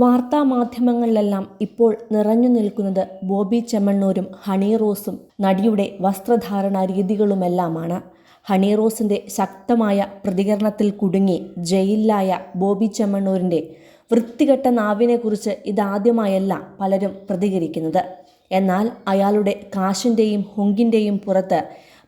വാർത്താ മാധ്യമങ്ങളിലെല്ലാം ഇപ്പോൾ നിറഞ്ഞു നിൽക്കുന്നത് ബോബി ചെമ്മണ്ണൂരും ഹണി റോസും നടിയുടെ വസ്ത്രധാരണ രീതികളുമെല്ലാമാണ്. ഹണി റോസിന്റെ ശക്തമായ പ്രതികരണത്തിൽ കുടുങ്ങി ജയിലിലായ ബോബി ചെമ്മണ്ണൂരിന്റെ വൃത്തികെട്ട നാവിനെക്കുറിച്ച് ഇതാദ്യമായല്ല പലരും പ്രതികരിക്കുന്നത്. എന്നാൽ അയാളുടെ കാശിന്റെയും ഹൊങ്കിന്റെയും പുറത്ത്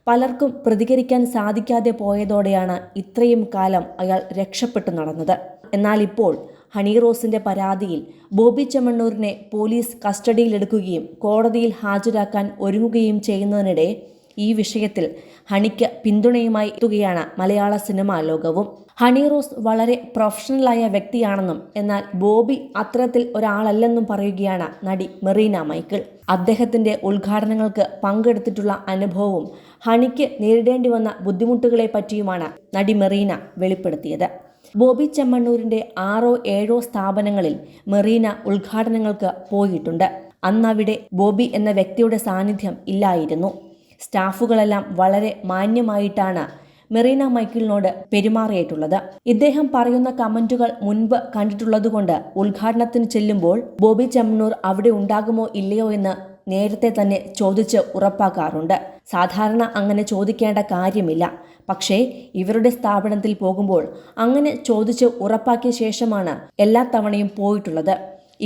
പലർക്കും പ്രതികരിക്കാൻ സാധിക്കാതെ പോയതോടെയാണ് ഇത്രയും കാലം അയാൾ രക്ഷപ്പെട്ടു നടന്നത്. എന്നാൽ ഇപ്പോൾ ഹണി റോസിന്റെ പരാതിയിൽ ബോബി ചെമ്മണ്ണൂരിനെ പോലീസ് കസ്റ്റഡിയിലെടുക്കുകയും കോടതിയിൽ ഹാജരാക്കാൻ ഒരുങ്ങുകയും ചെയ്യുന്നതിനിടെ ഈ വിഷയത്തിൽ ഹണിക്ക് പിന്തുണയുമായി എത്തുകയാണ് മലയാള സിനിമാ ലോകവും. ഹണി റോസ് വളരെ പ്രൊഫഷണലായ വ്യക്തിയാണെന്നും എന്നാൽ ബോബി അത്തരത്തിൽ ഒരാളല്ലെന്നും പറയുകയാണ് നടി മെറീന മൈക്കിൾ. അദ്ദേഹത്തിന്റെ ഉദ്ഘാടനങ്ങൾക്ക് പങ്കെടുത്തിട്ടുള്ള അനുഭവവും ഹണിക്ക് നേരിടേണ്ടി വന്ന ബുദ്ധിമുട്ടുകളെ പറ്റിയുമാണ് നടി മെറീന വെളിപ്പെടുത്തിയത്. ബോബി ചെമ്മണ്ണൂരിന്റെ ആറോ ഏഴോ സ്ഥാപനങ്ങളിൽ മെറീന ഉദ്ഘാടനങ്ങൾക്ക് പോയിട്ടുണ്ട്. അന്നവിടെ ബോബി എന്ന വ്യക്തിയുടെ സാന്നിധ്യം ഇല്ലായിരുന്നു. സ്റ്റാഫുകളെല്ലാം വളരെ മാന്യമായിട്ടാണ് മെറീന മൈക്കിളിനോട് പെരുമാറിയിട്ടുള്ളത്. ഇദ്ദേഹം പറയുന്ന കമന്റുകൾ മുൻപ് കണ്ടിട്ടുള്ളതുകൊണ്ട് ഉദ്ഘാടനത്തിന് ചെല്ലുമ്പോൾ ബോബി ചെമ്മണ്ണൂർ അവിടെ ഉണ്ടാകുമോ ഇല്ലയോ എന്ന് നേരത്തെ തന്നെ ചോദിച്ച് ഉറപ്പാക്കാറുണ്ട്. സാധാരണ അങ്ങനെ ചോദിക്കേണ്ട കാര്യമില്ല. പക്ഷേ ഇവരുടെ സ്ഥാപനത്തിൽ പോകുമ്പോൾ അങ്ങനെ ചോദിച്ച് ഉറപ്പാക്കിയ ശേഷമാണ് എല്ലാ തവണയും പോയിട്ടുള്ളത്.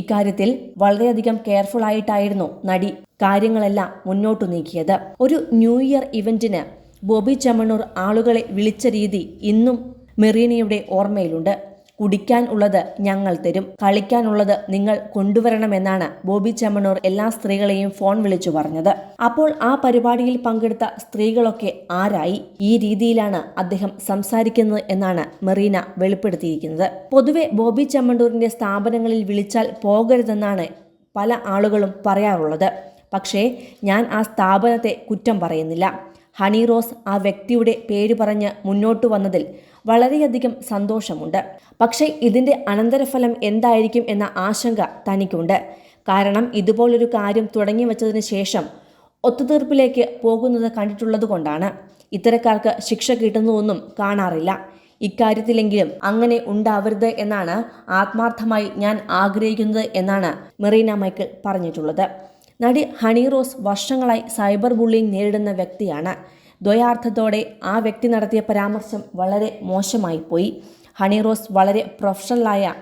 ഇക്കാര്യത്തിൽ വളരെയധികം കെയർഫുൾ ആയിട്ടായിരുന്നു നടി കാര്യങ്ങളെല്ലാം മുന്നോട്ടു നീക്കിയത്. ഒരു ന്യൂ ഇയർ ഇവന്റിന് ബോബി ചമണൂർ ആളുകളെ വിളിച്ച രീതി ഇന്നും മെറീനയുടെ ഓർമ്മയിലുണ്ട്. കുടിക്കാൻ ഉള്ളത് ഞങ്ങൾ തരും. കളിക്കാനുള്ളത് നിങ്ങൾ കൊണ്ടുവരണമെന്നാണ് ബോബി ചെമ്മണൂർ എല്ലാ സ്ത്രീകളെയും ഫോൺ വിളിച്ചു പറഞ്ഞത്. അപ്പോൾ ആ പരിപാടിയിൽ പങ്കെടുത്ത സ്ത്രീകളൊക്കെ ആരായി? ഈ രീതിയിലാണ് അദ്ദേഹം സംസാരിക്കുന്നത് എന്നാണ് മെറീന വെളിപ്പെടുത്തിയിരിക്കുന്നത്. പൊതുവെ ബോബി ചെമ്മണ്ടൂരിന്റെ സ്ഥാപനങ്ങളിൽ വിളിച്ചാൽ പോകരുതെന്നാണ് പല ആളുകളും പറയാറുള്ളത്. പക്ഷേ ഞാൻ ആ സ്ഥാപനത്തെ കുറ്റം പറയുന്നില്ല. ഹണി റോസ് ആ വ്യക്തിയുടെ പേര് പറഞ്ഞ് മുന്നോട്ട് വന്നതിൽ വളരെയധികം സന്തോഷമുണ്ട്. പക്ഷേ ഇതിന്റെ അനന്തരഫലം എന്തായിരിക്കും എന്ന ആശങ്ക തനിക്കുണ്ട്. കാരണം ഇതുപോലൊരു കാര്യം തുടങ്ങി വച്ചതിന് ശേഷം ഒത്തുതീർപ്പിലേക്ക് പോകുന്നത് കണ്ടിട്ടുള്ളത് കൊണ്ടാണ്. ഇത്തരക്കാർക്ക് ശിക്ഷ കിട്ടുന്നതൊന്നും കാണാറില്ല. ഇക്കാര്യത്തിലെങ്കിലും അങ്ങനെ ഉണ്ടാവരുത് എന്നാണ് ആത്മാർത്ഥമായി ഞാൻ ആഗ്രഹിക്കുന്നത് എന്നാണ് മെറീന മൈക്കിൾ പറഞ്ഞിട്ടുള്ളത്. നടി ഹണി റോസ് വർഷങ്ങളായി സൈബർ ബുള്ളിങ് നേരിടുന്ന വ്യക്തിയാണ്. ദ്വയാർത്ഥത്തോടെ ആ വ്യക്തി നടത്തിയ പരാമർശം വളരെ മോശമായി പോയി ഹണി റോസ് വളരെ പ്രൊഫഷണലായ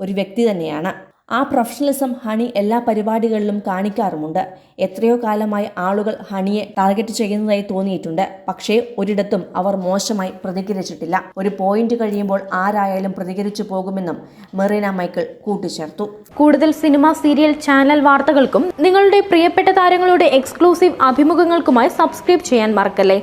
ഒരു വ്യക്തി തന്നെയാണ്. ആ പ്രൊഫഷണലിസം ഹണി എല്ലാ പരിപാടികളിലും കാണിക്കാറുമുണ്ട്. എത്രയോ കാലമായി ആളുകൾ ഹണിയെ ടാർഗറ്റ് ചെയ്യുന്നതായി തോന്നിയിട്ടുണ്ട്. പക്ഷേ ഒരിടത്തും അവർ മോശമായി പ്രതികരിച്ചിട്ടില്ല. ഒരു പോയിന്റ് കഴിയുമ്പോൾ ആരായാലും പ്രതികരിച്ചു പോകുമെന്നും മെറീന മൈക്കിൾ കൂട്ടിച്ചേർത്തു. കൂടുതൽ സിനിമ സീരിയൽ ചാനൽ വാർത്തകൾക്കും നിങ്ങളുടെ പ്രിയപ്പെട്ട താരങ്ങളുടെ എക്സ്ക്ലൂസീവ് അഭിമുഖങ്ങൾക്കുമായി സബ്സ്ക്രൈബ് ചെയ്യാൻ മറക്കല്ലേ?